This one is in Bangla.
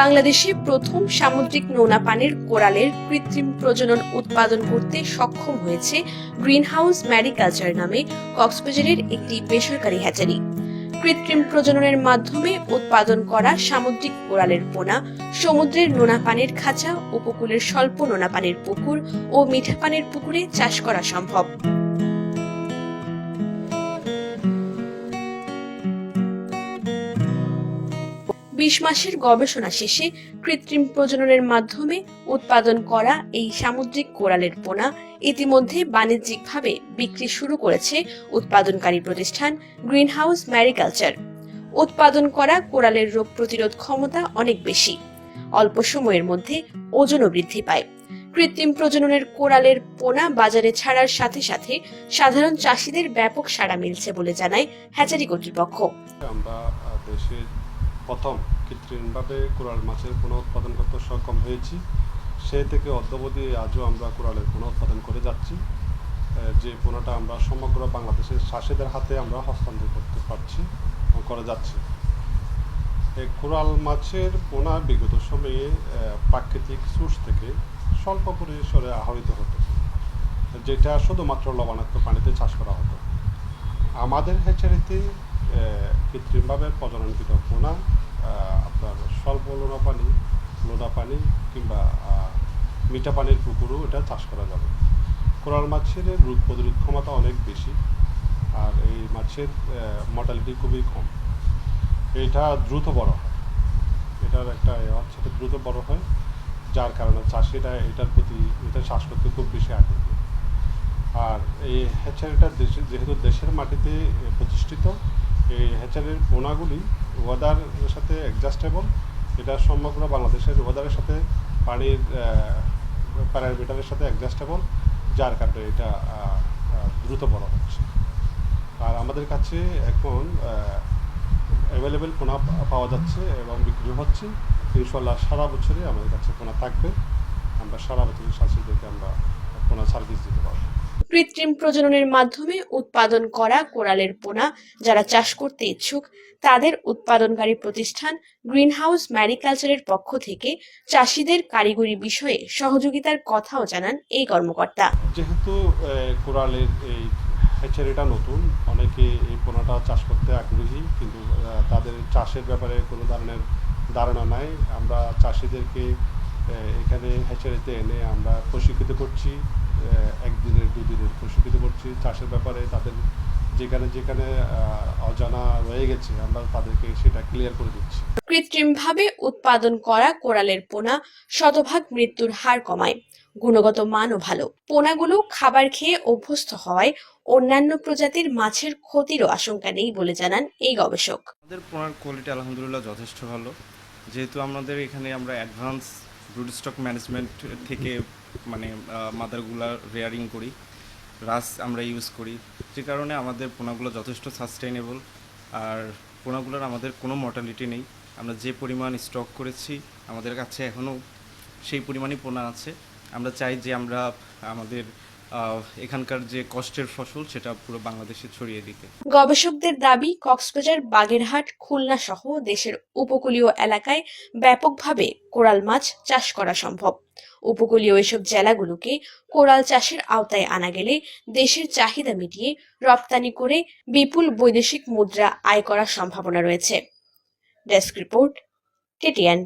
বাংলাদেশে প্রথম সামুদ্রিক নোনা পানির কোরালের কৃত্রিম প্রজনন উৎপাদন করতে সক্ষম হয়েছে গ্রিনহাউস ম্যারিকালচার নামে কক্সবাজারের একটি বেসরকারি হ্যাচারি। কৃত্রিম প্রজননের মাধ্যমে উৎপাদন করা সামুদ্রিক কোরালের পোনা, সমুদ্রের নোনা পানির খাঁচা, উপকূলের স্বল্প নোনা পানির পুকুর ও মিঠা পানির পুকুরে চাষ করা সম্ভব। বিশ মাসের গবেষণা শেষে কৃত্রিম প্রজননের মাধ্যমে উৎপাদন করা এই সামুদ্রিক কোরালের পোনা ইতিমধ্যে বাণিজ্যিকভাবে বিক্রি শুরু করেছে উৎপাদনকারী প্রতিষ্ঠান গ্রিনহাউস ম্যারিকালচার। উৎপাদন করা কোরালের রোগ প্রতিরোধ ক্ষমতা অনেক বেশি। অল্প সময়ের মধ্যে ওজনও বৃদ্ধি পায়। কৃত্রিম প্রজননের কোরালের পোনা বাজারে ছাড়ার সাথে সাথে সাধারণ চাষিদের ব্যাপক সাড়া মিলছে বলে জানায় হ্যাচারি কর্তৃপক্ষ। আমরা আহ, দেশে প্রথম কৃত্রিমভাবে কোরাল মাছের পুনঃ উৎপাদন করতে সক্ষম হয়েছি। সে থেকে অদ্যাবধি আজও আমরা কোরালের পুনঃ উৎপাদন করে যাচ্ছি। যে পোনাটা আমরা সমগ্র বাংলাদেশের চাষিদের হাতে আমরা হস্তান্তর করতে পারছি করে যাচ্ছি। এই কোরাল মাছের পোনা বিগত সময়ে প্রাকৃতিক সোর্স থেকে স্বল্প পরিসরে আহরিত হতো, যেটা শুধুমাত্র লবণাক্ত পানিতে চাষ করা হতো। আমাদের হ্যাচারিতে কৃত্রিমভাবে প্রজননকৃত পোনা আপনার স্বল্প লোনা পানি লোনা পানি কিংবা মিঠা পানির পুকুরও এটা চাষ করা যাবে। কোরাল মাছের রোগ প্রতিরোধ ক্ষমতা অনেক বেশি, আর এই মাছের মর্টালিটি খুবই কম। এটা দ্রুত বড় হয়। এটার একটা এটা দ্রুত বড় হয়, যার কারণে চাষিরা এটার প্রতি, এটা চাষ করতে খুব বেশি আগ্রহী। আর এই হ্যাচারিটা দেশে, যেহেতু দেশের মাটিতে প্রতিষ্ঠিত এই হ্যাচারির পোনাগুলি ওয়েদারের সাথে অ্যাডজাস্টেবল এটা সমগ্র বাংলাদেশের ওয়েদারের সাথে, পানির প্যারামিটারের সাথে অ্যাডজাস্টেবল যার কারণে এটা দ্রুত বড় হচ্ছে। আর আমাদের কাছে এখন অ্যাভেলেবেল পোনা পাওয়া যাচ্ছে এবং বিক্রি হচ্ছে। ইনশাল্লাহ সারা বছরে আমাদের কাছে পোনা থাকবে। আমরা সারা বছর চাষিদেরকে আমরা পোনা সার্ভিস দিতে পারব। কৃত্রিম প্রজননের মাধ্যমে উৎপাদন করা কোরালের পোনা যারা চাষ করতে ইচ্ছুক, তাদের উৎপাদনকারী প্রতিষ্ঠান গ্রিনহাউস ম্যারিকালচারের পক্ষ থেকে চাষিদের কারিগরি বিষয়ে সহযোগিতার কথাও জানান এই কর্মকর্তা। যেহেতু কোরালের এই হ্যাচারিটা নতুন, অনেকে এই পোনাটা চাষ করতে আগ্রহী, কিন্তু তাদের চাষের ব্যাপারে কোনো ধরনের ধারণা নাই। আমরা চাষিদেরকে এখানে হ্যাচারিতে এনে আমরা প্রশিক্ষিত করছি একদিনের দুদিনের প্রশিক্ষিত করছি। চাষের ব্যাপারে তাদের যেখানে যেখানে অজানা রয়ে গেছে আমরা তাদেরকে সেটা ক্লিয়ার করে দিচ্ছি। কৃত্রিমভাবে উৎপাদন করা কোরালের পোনা শতভাগ মৃত্যুর হার কমায় গুণগত মানও ভালো। পোনাগুলো খাবার খেয়ে অভ্যস্ত হওয়ায় অন্যান্য প্রজাতির মাছের ক্ষতিরও আশঙ্কা নেই বলে জানান এই গবেষক। আমাদের পোনার কোয়ালিটি আলহামদুলিল্লাহ যথেষ্ট ভালো। যেহেতু আমাদের এখানে আমরা অ্যাডভান্স ব্রুড স্টক ম্যানেজমেন্ট থেকে মানে মাদারগুলা রেয়ারিং করি। রাস আমরা ইউজ করি। যে কারণে আমাদের পোনাগুলো যথেষ্ট সাস্টেইনেবল আর পোনাগুলোর আমাদের কোনো মর্টালিটি নেই। আমরা যে পরিমাণ স্টক করেছি আমাদের কাছে এখনও সেই পরিমাণই পোনা আছে। আমরা চাই যে আমরা আমাদের এখানকার যে কষ্টের ফসল, সেটা পুরো বাংলাদেশে ছড়িয়ে দিতে। গবেষকদের দাবি, কক্সবাজার, বাগেরহাট খুলনা সহ দেশের উপকূলীয় এলাকায় ব্যাপকভাবে কোরাল মাছ চাষ করা সম্ভব। উপকূলীয় এসব জেলাগুলোকে কোরাল চাষের আওতায় আনা গেলে দেশের চাহিদা মিটিয়ে রপ্তানি করে বিপুল বৈদেশিক মুদ্রা আয় করার সম্ভাবনা রয়েছে। Desk report TTN